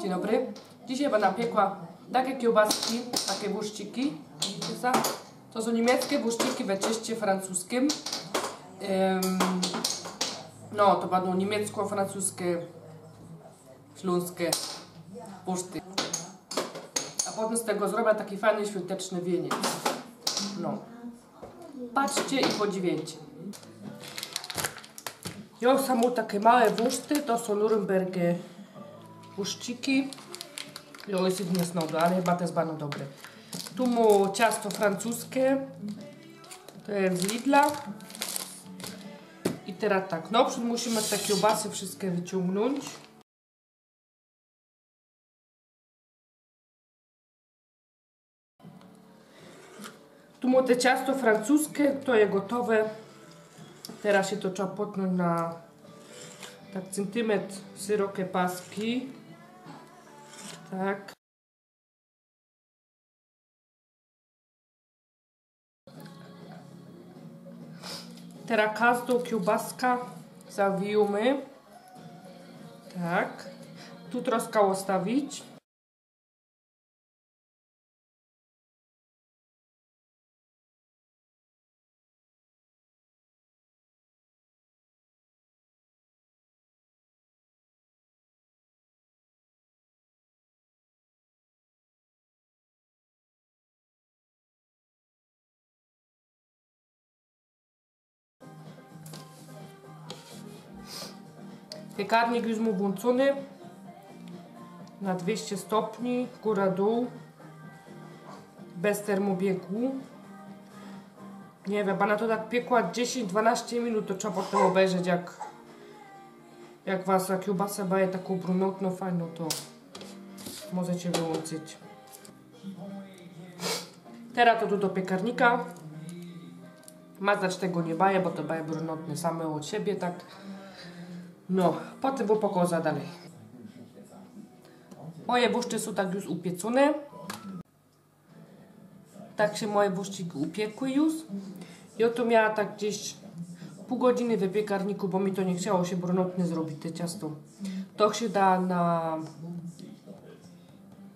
Dzień dobry. Dzisiaj będę piekła takie kiełbaski, takie co? To są niemieckie wuszciki we cieście francuskim. No, to będą niemiecko-francuskie, śląskie wuszty. A potem z tego zrobię taki fajny świąteczny wieniec. No. Patrzcie i podziwiajcie. Ja samo takie małe wuszty, to są Nurembergie wuszciki. Jo, jest ich niesnodo, ale chyba jest bardzo dobre. Tu mu ciasto francuskie, to jest z Lidla. I teraz tak, no przód musimy te kiełbasy wszystkie wyciągnąć. Tu mu te ciasto francuskie, to jest gotowe. Teraz się to trzeba potnąć na tak centymetr szerokie paski. Tak. Teraz każdą kiełbaskę zawijamy. Tak. Tu troszkę ustawić. Piekarnik już mu włączony na 200 stopni, góra-dół, bez termobiegu. Nie wiem, pana to tak piekła 10-12 minut, to trzeba potem obejrzeć jak jak was kiełbasa baje taką brunatną, fajną, to możecie wyłączyć. Teraz to tu do piekarnika. Mazać tego nie baje, bo to baje brunatne same od siebie, tak. No, potem bo pokażę dalej. Moje buszcze są tak już upieczone. Tak się moje buszczyki upiekły już. Ja to miała tak gdzieś pół godziny w piekarniku, bo mi to nie chciało się brunatne zrobić, te ciasto. To się da na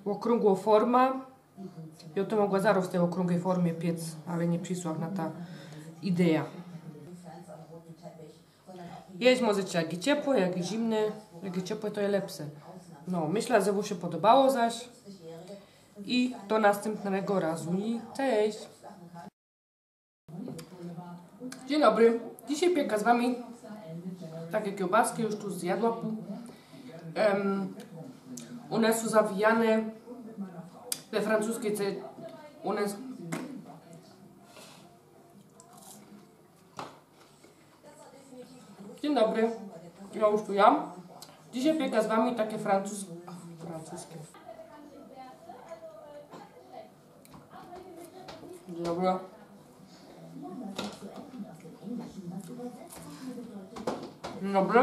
okrągłą formę. Ja to mogła zaraz w tej okrągłej formie piec, ale nie przysłał na ta idea. Jeść możecie jak i ciepłe, jak i zimne. Jak i ciepłe to jest lepsze. No, myślę, że wam się podobało zaś. I do następnego razu. I cześć! Dzień dobry. Dzisiaj piekę z wami takie kiełbaski, już tu zjadła pół. Um, one są zawijane we francuskiej. One Dzień dobry, ja już tu ja. Dzisiaj piekę z wami takie francus... francuskie. Dzień dobry. Dzień dobry.